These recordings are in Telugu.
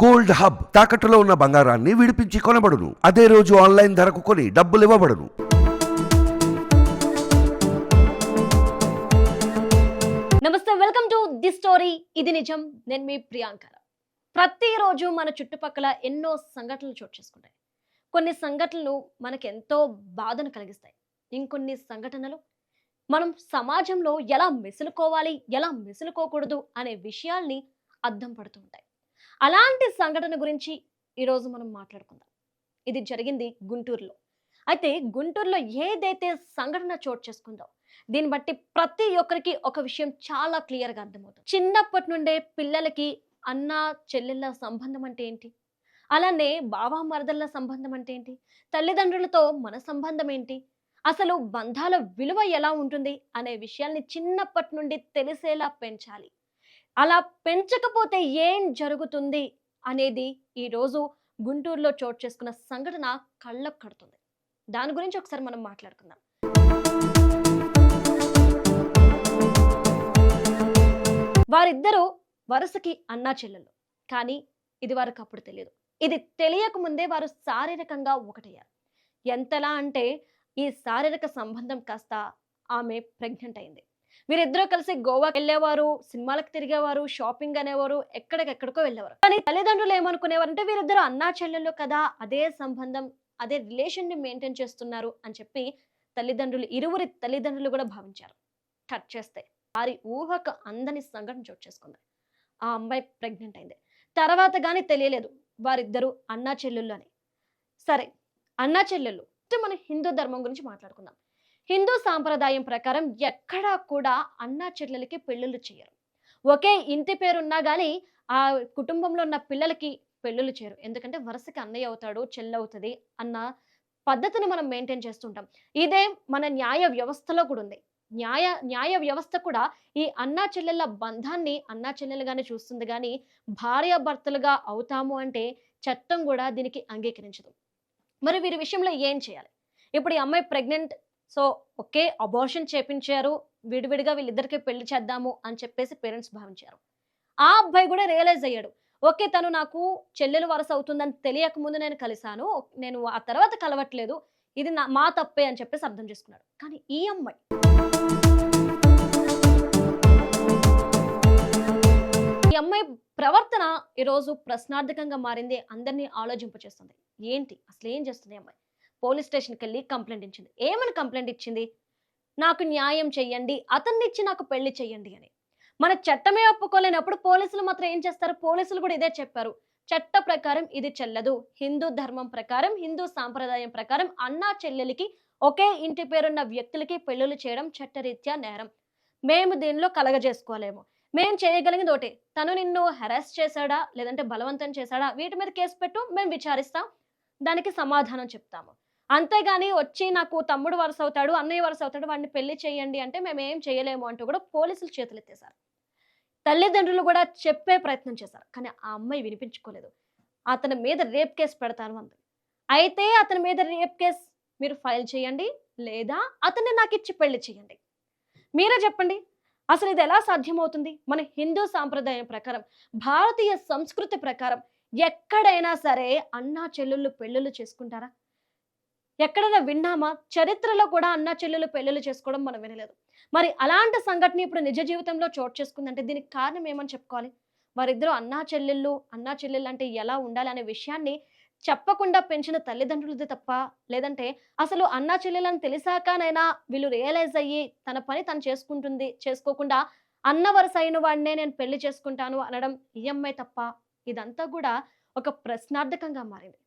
గోల్డ్ హబ్ తాకట్టులో ఉన్న బంగారాన్ని విడిపించి కొనబడును. అదే రోజు ఆన్లైన్ ధరకు కొని డబ్బులు ఇవ్వబడును. నమస్తే వెల్కమ్ టు ది స్టోరీ. ఇది నిజం నేను మీ ప్రియాంక. ప్రతిరోజు మన చుట్టుపక్కల ఎన్నో సంఘటనలు చోటు చేసుకుంటాయి. కొన్ని సంఘటనలు మనకు ఎంతో బాధను కలిగిస్తాయి. ఇంకొన్ని సంఘటనలు మనం సమాజంలో ఎలా మెసులుకోవాలి ఎలా మెసులుకోకూడదు అనే విషయాల్ని అద్దం పడుతుంటాయి అలాంటి సంఘటన గురించి ఈరోజు మనం మాట్లాడుకుందాం. ఇది జరిగింది గుంటూరులో. అయితే గుంటూరులో ఏదైతే సంఘటన చోటు చేసుకుందో దీన్ని బట్టి ప్రతి ఒక్కరికి ఒక విషయం చాలా క్లియర్గా అర్థమవుతుంది. చిన్నప్పటి నుండే పిల్లలకి అన్న చెల్లెళ్ళ సంబంధం అంటే ఏంటి? అలానే బావా మరదళ్ళ సంబంధం అంటే ఏంటి? తల్లిదండ్రులతో మన సంబంధం ఏంటి? అసలు బంధాల విలువ ఎలా ఉంటుంది? అనే విషయాల్ని చిన్నప్పటి నుండి తెలిసేలా పెంచాలి. అలా పెంచకపోతే ఏం జరుగుతుంది అనేది ఈరోజు గుంటూరులో చోటు చేసుకున్న సంఘటన కళ్ళకు కడుతుంది. దాని గురించి ఒకసారి మనం మాట్లాడుకుందాం. వారిద్దరూ వరుసకి అన్నా చెల్లెలు. కానీ ఇది వారికి అప్పుడు తెలియదు ఇది తెలియక ముందే వారు శారీరకంగా ఒకటయ్యారు. ఎంతలా అంటే ఈ శారీరక సంబంధం కాస్త ఆమె ప్రెగ్నెంట్ అయింది. వీరిద్దరూ కలిసి గోవాకి వెళ్ళేవారు సినిమాలకు తిరిగేవారు షాపింగ్ అనేవారు ఎక్కడికెక్కడికో వెళ్ళేవారు. కానీ తల్లిదండ్రులు ఏమనుకునేవారంటే వీరిద్దరు అన్నా చెల్లెళ్ళు కదా అదే సంబంధం అదే రిలేషన్ని మెయింటైన్ చేస్తున్నారు అని చెప్పి తల్లిదండ్రులు ఇరువురి తల్లిదండ్రులు కూడా భావించారు. కట్ చేస్తే వారి ఊహకు అందని సంఘటన చోటు చేసుకుంది. ఆ అమ్మాయి ప్రెగ్నెంట్ అయింది. తర్వాత కానీ తెలియలేదు వారిద్దరు అన్నా చెల్లెళ్ళు అని. సరే అన్నా చెల్లెళ్ళు మన మనం హిందూ ధర్మం గురించి మాట్లాడుకుందాం. హిందూ సాంప్రదాయం ప్రకారం ఎక్కడా కూడా అన్నా చెల్లెలకి పెళ్ళిళ్ళు చేయరు. ఒకే ఇంటి పేరున్నా కానీ ఆ కుటుంబంలో ఉన్న పిల్లలకి పెళ్ళిళ్ళు చేయరు. ఎందుకంటే వరుసకి అన్నయ్య అవుతాడు చెల్లి అవుతుంది అన్న పద్ధతిని మనం మెయింటైన్ చేస్తుంటాం. ఇదే మన న్యాయ వ్యవస్థలో కూడా ఉంది. న్యాయ న్యాయ వ్యవస్థ కూడా ఈ అన్నా చెల్లెళ్ళ బంధాన్ని అన్నా చెల్లెలుగానే చూస్తుంది. కానీ భార్యాభర్తలుగా అవుతాము అంటే చట్టం కూడా దీనికి అంగీకరించదు. మరి వీరి విషయంలో ఏం చేయాలి? ఇప్పుడు ఈ అమ్మాయి ప్రెగ్నెంట్ సో ఒకే అబార్షన్ చేపించారు విడివిడిగా వీళ్ళిద్దరికి పెళ్ళి చేద్దాము అని చెప్పేసి పేరెంట్స్ భావించారు. ఆ అబ్బాయి కూడా రియలైజ్ అయ్యాడు. ఓకే తను నాకు చెల్లెలు వరస అవుతుందని తెలియక ముందు నేను కలిశాను నేను ఆ తర్వాత కలవట్లేదు ఇది నా మా తప్పే అని చెప్పేసి అర్థం చేసుకున్నాడు. కానీ ఈ అమ్మాయి ఈ అమ్మాయి ప్రవర్తన ఈరోజు ప్రశ్నార్థకంగా మారింది అందరినీ ఆలోచింపచేస్తుంది. ఏంటి? అసలు ఏం చేస్తుంది ఈ అమ్మాయి? పోలీస్ స్టేషన్కి వెళ్ళి కంప్లైంట్ ఇచ్చింది. ఏమని కంప్లైంట్ ఇచ్చింది? నాకు న్యాయం చెయ్యండి అతన్నిచ్చి నాకు పెళ్ళి చెయ్యండి అని. మన చట్టమే ఒప్పుకోలేనప్పుడు పోలీసులు మాత్రం ఏం చేస్తారు? పోలీసులు కూడా ఇదే చెప్పారు. చట్ట ప్రకారం ఇది చెల్లదు. హిందూ ధర్మం ప్రకారం హిందూ సాంప్రదాయం ప్రకారం అన్నా చెల్లెలికి ఒకే ఇంటి పేరున్న వ్యక్తులకి పెళ్ళిళ్ళు చేయడం చట్టరీత్యా నేరం. మేము దీనిలో కలగజేసుకోలేము. మేము చేయగలిగింది ఒకటే. తను నిన్ను హెరాస్ చేశాడా? లేదంటే బలవంతం చేశాడా? వీటి మీద కేసు పెట్టు మేము విచారిస్తాం. దానికి సమాధానం చెప్తాము. అంతేగాని వచ్చి నాకు తమ్ముడు వరుస అవుతాడు అన్నయ్య వరుస అవుతాడు వాడిని పెళ్ళి చేయండి అంటే మేము ఏం చేయలేము అంటూ కూడా పోలీసులు చేతులెత్తేశారు తల్లిదండ్రులు కూడా చెప్పే ప్రయత్నం చేశారు కానీ ఆ అమ్మాయి వినిపించుకోలేదు. అతని మీద రేప్ కేసు పెడతాను అంది. అయితే అతని మీద రేప్ కేసు మీరు ఫైల్ చేయండి లేదా అతన్ని నాకు ఇచ్చి పెళ్ళి చేయండి. మీరే చెప్పండి అసలు ఇది ఎలా సాధ్యమవుతుంది? మన హిందూ సాంప్రదాయం ప్రకారం భారతీయ సంస్కృతి ప్రకారం ఎక్కడైనా సరే అన్నా చెల్లెళ్ళు పెళ్ళిళ్ళు చేసుకుంటారా? ఎక్కడైనా విన్నామా? చరిత్రలో కూడా అన్నా చెల్లెలు పెళ్ళిళ్ళు చేసుకోవడం మనం వినలేదు. మరి అలాంటి సంఘటన ఇప్పుడు నిజ జీవితంలో చోటు చేసుకుందంటే దీనికి కారణం ఏమని చెప్పుకోవాలి? వారిద్దరూ అన్నా చెల్లెళ్ళు అన్నా చెల్లెళ్ళు అంటే ఎలా ఉండాలి అనే విషయాన్ని చెప్పకుండా పెంచిన తల్లిదండ్రులది తప్ప లేదంటే అసలు అన్నా చెల్లెలని తెలిసాకనైనా వీళ్ళు రియలైజ్ అయ్యి తన పని తను చేసుకుంటుంది చేసుకోకుండా అన్న వరుస అయిన వాడినే నేను పెళ్ళి చేసుకుంటాను అనడం ఈఎంఐ తప్ప ఇదంతా కూడా ఒక ప్రశ్నార్థకంగా మారింది.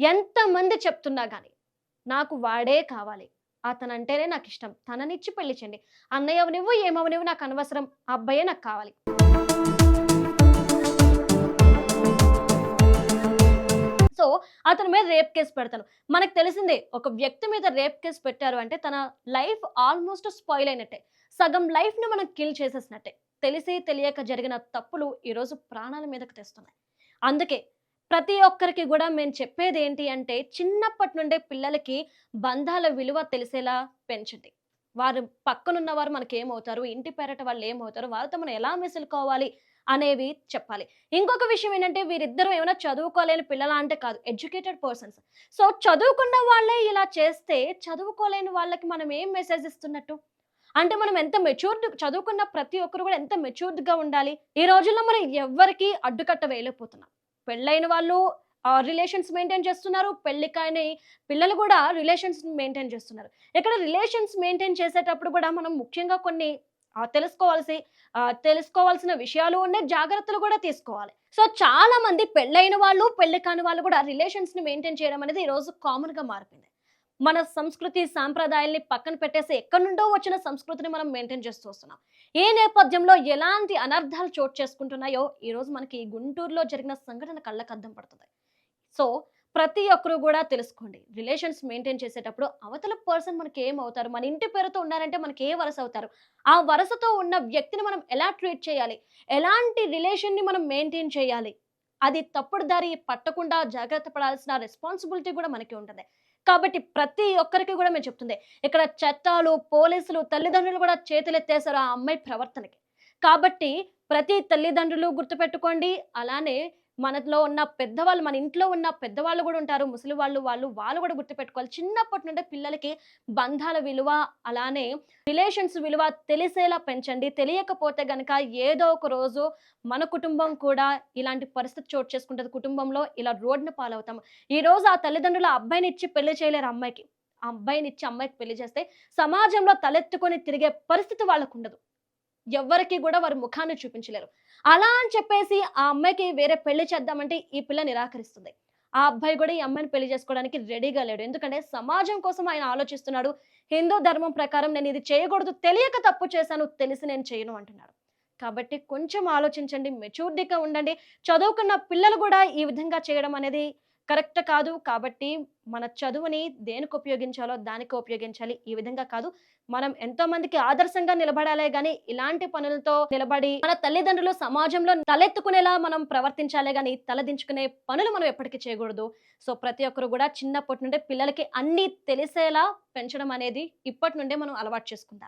ఎంతమంది చెప్తున్నా కానీ నాకు వాడే కావాలి. అతనంటేనే నాకు ఇష్టం తననిచ్చి పెళ్ళిచండి అన్నయ్య అవనివ్వు ఏమవనివ్వు నాకు అనవసరం. అబ్బాయే నాకు కావాలి. సో అతని మీద రేప్ కేసు పెడతాను. మనకు తెలిసిందే ఒక వ్యక్తి మీద రేప్ కేసు పెట్టారు అంటే తన లైఫ్ ఆల్మోస్ట్ స్పాయిల్ అయినట్టే. సగం లైఫ్ను మనం కిల్ చేసేసినట్టే. తెలిసి తెలియక జరిగిన తప్పులు ఈరోజు ప్రాణాల మీదకు తెస్తున్నాయి. అందుకే ప్రతి ఒక్కరికి కూడా మేము చెప్పేది ఏంటి అంటే చిన్నప్పటి నుండే పిల్లలకి బంధాల విలువ తెలిసేలా పెంచండి. వారు పక్కనున్న వారు మనకి ఏమవుతారు ఇంటి పేరట వాళ్ళు ఏమవుతారు వారితో మనం ఎలా మిసులుకోవాలి అనేవి చెప్పాలి. ఇంకొక విషయం ఏంటంటే వీరిద్దరూ ఏమైనా చదువుకోలేని పిల్లల అంటే కాదు ఎడ్యుకేటెడ్ పర్సన్స్. సో చదువుకున్న వాళ్ళే ఇలా చేస్తే చదువుకోలేని వాళ్ళకి మనం ఏం మెసేజ్ ఇస్తున్నట్టు? అంటే మనం ఎంత మెచ్యూర్డ్ చదువుకున్న ప్రతి ఒక్కరు కూడా ఎంత మెచ్యూర్డ్గా ఉండాలి? ఈ రోజుల్లో మనం ఎవరికి అడ్డుకట్ట వేయలేకపోతున్నాం. పెళ్ళైన వాళ్ళు రిలేషన్స్ మెయింటైన్ చేస్తున్నారు. పెళ్ళి కాని పిల్లలు కూడా రిలేషన్స్ మెయింటైన్ చేస్తున్నారు. ఇక్కడ రిలేషన్స్ మెయింటైన్ చేసేటప్పుడు కూడా మనం ముఖ్యంగా కొన్ని తెలుసుకోవాల్సి తెలుసుకోవాల్సిన విషయాలు ఉండే జాగ్రత్తలు కూడా తీసుకోవాలి. సో చాలా మంది పెళ్ళైన వాళ్ళు పెళ్ళి కాని వాళ్ళు కూడా రిలేషన్స్ని మెయింటైన్ చేయడం అనేది ఈ రోజు కామన్గా మారిపోయింది. మన సంస్కృతి సాంప్రదాయాల్ని పక్కన పెట్టేసి ఎక్కడి నుండో వచ్చిన సంస్కృతిని మనం మెయింటైన్ చేస్తూ వస్తున్నాం. ఏ నేపథ్యంలో ఎలాంటి అనర్థాలు చోటు చేసుకుంటున్నాయో ఈరోజు మనకి గుంటూరులో జరిగిన సంఘటన కళ్ళకు అద్దం పడుతుంది. సో ప్రతి ఒక్కరు కూడా తెలుసుకోండి. రిలేషన్స్ మెయింటైన్ చేసేటప్పుడు అవతల పర్సన్ మనకి ఏమవుతారు మన ఇంటి పేరుతో ఉన్నారంటే మనకి ఏ వరస అవుతారు? ఆ వరసతో ఉన్న వ్యక్తిని మనం ఎలా ట్రీట్ చేయాలి? ఎలాంటి రిలేషన్ని మనం మెయింటైన్ చేయాలి? అది తప్పుడు దారి పట్టకుండా జాగ్రత్త పడాల్సిన రెస్పాన్సిబిలిటీ కూడా మనకి ఉంటుంది. కాబట్టి ప్రతి ఒక్కరికి కూడా మేము చెప్తుంది ఇక్కడ చట్టాలు పోలీసులు తల్లిదండ్రులు కూడా చేతులెత్తేశారు ఆ అమ్మాయి ప్రవర్తనకి. కాబట్టి ప్రతి తల్లిదండ్రులు గుర్తుపెట్టుకోండి అలానే మనలో ఉన్న పెద్దవాళ్ళు మన ఇంట్లో ఉన్న పెద్దవాళ్ళు కూడా ఉంటారు. ముసలి వాళ్ళు వాళ్ళు వాళ్ళు కూడా గుర్తుపెట్టుకోవాలి. చిన్నప్పటి నుండి పిల్లలకి బంధాల విలువ అలానే రిలేషన్స్ విలువ తెలిసేలా పెంచండి. తెలియకపోతే గనక ఏదో ఒక రోజు మన కుటుంబం కూడా ఇలాంటి పరిస్థితి చోటు చేసుకుంటుంది. కుటుంబంలో ఇలా రోడ్డున పాలవుతాం. ఈ రోజు ఆ తల్లిదండ్రులు ఆ అబ్బాయిని ఇచ్చి పెళ్ళి చేయలేరు అమ్మాయికి. ఆ అబ్బాయిని ఇచ్చి అమ్మాయికి పెళ్ళి చేస్తే సమాజంలో తలెత్తుకొని తిరిగే పరిస్థితి వాళ్ళకు ఉండదు. ఎవ్వరికి కూడా వారి ముఖాన్ని చూపించలేరు. అలా అని చెప్పేసి ఆ అమ్మాయికి వేరే పెళ్ళి చేద్దామంటే ఈ పిల్ల నిరాకరిస్తుంది. ఆ అబ్బాయి కూడా ఈ అమ్మాయిని పెళ్ళి చేసుకోవడానికి రెడీగా లేడు. ఎందుకంటే సమాజం కోసం ఆయన ఆలోచిస్తున్నాడు. హిందూ ధర్మం ప్రకారం నేను ఇది చేయకూడదు తెలియక తప్పు చేశాను తెలిసి నేను చేయను అంటున్నాడు. కాబట్టి కొంచెం ఆలోచించండి మెచ్యూరిటీగా ఉండండి. చదువుకున్న పిల్లలు కూడా ఈ విధంగా చేయడం అనేది కరెక్ట్ కాదు కాబట్టి మన చదువుని దేనికి ఉపయోగించాలో దానికి ఉపయోగించాలి. ఈ విధంగా కాదు. మనం ఎంతో మందికి ఆదర్శంగా నిలబడాలే గాని ఇలాంటి పనులతో నిలబడి మన తల్లిదండ్రులు సమాజంలో తలెత్తుకునేలా మనం ప్రవర్తించాలే గాని తలదించుకునే పనులు మనం ఎప్పటికీ చేయకూడదు. సో ప్రతి ఒక్కరు కూడా చిన్నప్పటి నుండే పిల్లలకి అన్ని తెలిసేలా పెంచడం అనేది ఇప్పటి నుండే మనం అలవాటు చేసుకుందాం.